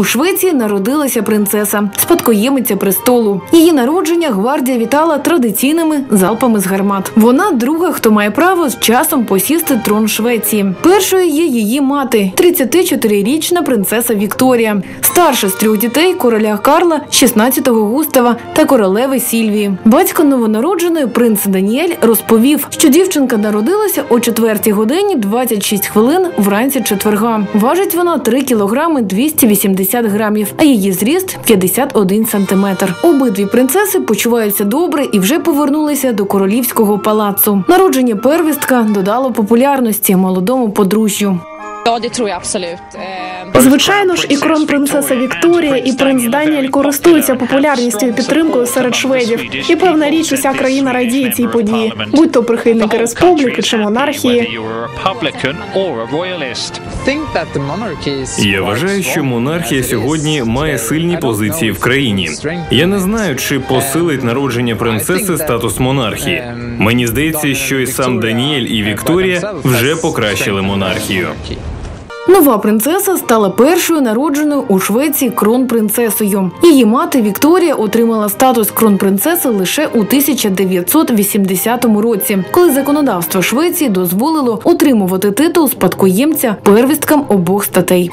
У Швеції народилася принцеса, спадкоємиця престолу. Її народження гвардія вітала традиційними залпами з гармат. Вона друга, хто має право з часом посісти трон Швеції. Першою є її мати, 34-річна принцеса Вікторія, старша з трьох дітей короля Карла, 16-го Густава та королеви Сільвії. Батько новонародженої принц Даніель розповів, що дівчинка народилася о 4 годині 26 хвилин вранці четверга. Важить вона 3 кілограми 280 грамів, а її зріст 51 сантиметр. Обидві принцеси почуваються добре і вже повернулися до королівського палацу. Народження первістка додало популярності молодому подружжю. Ja, det tror jag absolut. Eh, Звичайно ж, і кронпринцеса Вікторія, і принц Даніель користуються популярністю і підтримкою серед шведів. І певна річ, уся країна радіє цій події, будь то прихильники республіки чи монархії. Я вважаю, що монархія сьогодні має сильні позиції в країні. Я не знаю, чи посилить народження принцеси статус монархії. Мені здається, що і сам Даніель і Вікторія вже покращили монархію. Нова принцеса стала першою народженою у Швеції кронпринцесою. Її мати Вікторія отримала статус кронпринцеси лише у 1980 році, коли законодавство Швеції дозволило отримувати титул спадкоємця первісткам обох статей.